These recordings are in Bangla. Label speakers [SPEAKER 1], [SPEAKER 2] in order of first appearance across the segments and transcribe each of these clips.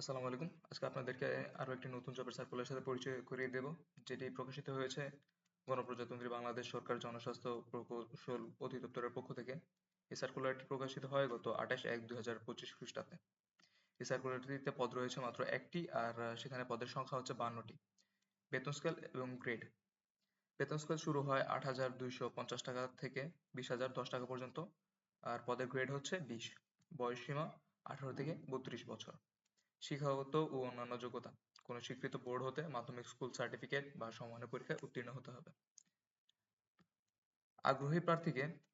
[SPEAKER 1] আসসালামু আলাইকুম। আজকে আপনাদেরকে আরও একটি নতুন জবের সার্কুলার সাথে পরিচয় করিয়ে দেব, যেটি প্রকাশিত হয়েছে গণপ্রজাতন্ত্রী বাংলাদেশ সরকার জনস্বাস্থ্য প্রকৌশল অধিদপ্তরের পক্ষ থেকে। এই সার্কুলারটি প্রকাশিত হয় গত আঠাশ এক দুই হাজার পঁচিশ খ্রিস্টাব্দে এই সার্কুলারটিতে পদ রয়েছে মাত্র একটি, আর সেখানে পদের সংখ্যা হচ্ছে বান্নটি। বেতন স্কেল এবং গ্রেড বেতন স্কেল শুরু হয় আট হাজার দুইশো পঞ্চাশ টাকা থেকে বিশ হাজার দশ টাকা পর্যন্ত, আর পদের গ্রেড হচ্ছে বিশ। বয়স সীমা আঠারো থেকে বত্রিশ বছর। শিক্ষাগত ও অন্যান্য যোগ্যতা। কোনো স্বীকৃত বোর্ড হতে মাধ্যমিক স্কুল সার্টিফিকেট বা সমমানের পরীক্ষায় উত্তীর্ণ হতে হবে। আগ্রহী প্রার্থীকে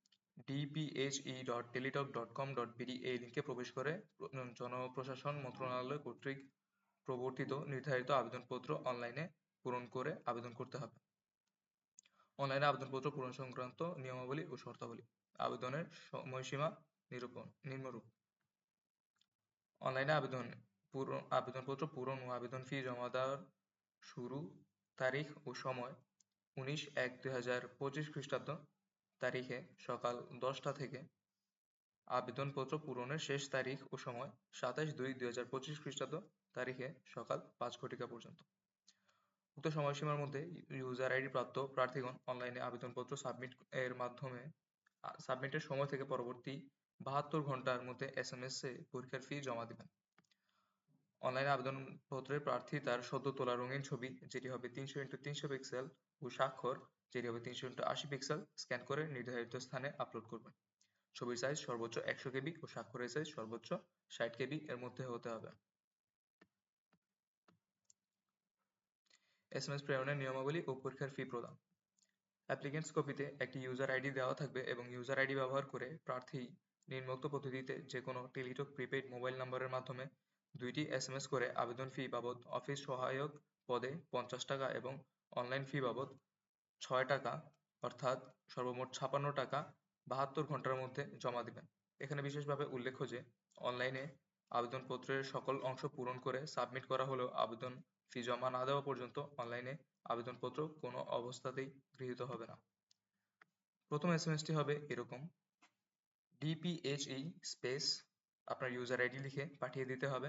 [SPEAKER 1] dphe.teletalk.com.bd এই লিঙ্কে প্রবেশ করে জনপ্রশাসন মন্ত্রণালয় কর্তৃক প্রবর্তিত নির্ধারিত আবেদনপত্র অনলাইনে পূরণ করে আবেদন করতে হবে। অনলাইনে আবেদনপত্র পূরণ সংক্রান্ত নিয়মাবলী ও শর্তাবলী। আবেদনের সময়সীমা নিরূপণ নিম্নরূপ। অনলাইনে আবেদন পূরণ আবেদনপত্র পূরণ ও আবেদন ফি জমা দেওয়ার শুরু তারিখ ও সময় উনিশ এক দুই হাজার পঁচিশ খ্রিস্টাব্দ তারিখে সকাল দশটা থেকে। আবেদনপত্র পূরণের শেষ তারিখ ও সময় সাতাশ দুই দুই হাজার পঁচিশ খ্রিস্টাব্দ তারিখে সকাল পাঁচ ঘটিকা পর্যন্ত। উক্ত সময়সীমার মধ্যে ইউজার আইডি প্রাপ্ত প্রার্থীগণ অনলাইনে আবেদনপত্র সাবমিট এর মাধ্যমে সাবমিটের সময় থেকে পরবর্তী বাহাত্তর ঘণ্টার মধ্যে এস এম এস এ পরীক্ষার ফি জমা দিবেন। অনলাইন আবেদনপত্রে প্রার্থী তার সদ্য তোলা রঙিন ছবি, যেটি হবে তিনশো ইন্টু তিনশো পিক্সেল ও স্বাক্ষর, যেটি হবে তিনশো ইন্টু আশি পিক্সেল, স্ক্যান করে নির্ধারিত স্থানে আপলোড করবেন। ছবির সাইজ সর্বোচ্চ একশো কেবি ও স্বাক্ষরের সাইজ সর্বোচ্চ ষাট কেবি এর মধ্যে হতে হবে। এস এম এস প্রেরণের নিয়মাবলী ও পরীক্ষার ফি প্রদান। অ্যাপ্লিকেন্টস কপিতে একটি ইউজার আইডি দেওয়া থাকবে এবং ইউজার আইডি ব্যবহার করে প্রার্থী নিম্নোক্ত পদ্ধতিতে যে কোনো টেলিটক প্রিপেইড মোবাইল নম্বরের মাধ্যমে দুইটি এসএমএস করে আবেদন ফি বাবদ অফিস সহায়ক পদে পঞ্চাশ টাকা এবং অনলাইন ফি বাবদ ছয় টাকা, অর্থাৎ সর্বমোট ছাপান্ন টাকা বাহাত্তর ঘণ্টার মধ্যে জমা দিবেন। এখানে বিশেষভাবে উল্লেখ্য যে অনলাইনে আবেদনপত্রের সকল অংশ পূরণ করে সাবমিট করা হলেও আবেদন ফি জমা না দেওয়া পর্যন্ত অনলাইনে আবেদনপত্র কোনো অবস্থাতেই গৃহীত হবে না। প্রথম এসএমএসটি হবে এরকম ডিপিএইচই স্পেস আপনার ইউজার আইডি লিখে পাঠিয়ে দিতে হবে।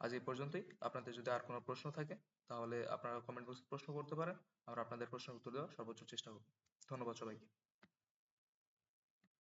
[SPEAKER 1] আজ এই পর্যন্তই। আপনাদের যদি আর কোনো প্রশ্ন থাকে, তাহলে আপনারা কমেন্ট বক্সে প্রশ্ন করতে পারেন। আমরা আপনাদের প্রশ্নের উত্তর দেওয়ার সর্বোচ্চ চেষ্টা করব। ধন্যবাদ সবাইকে।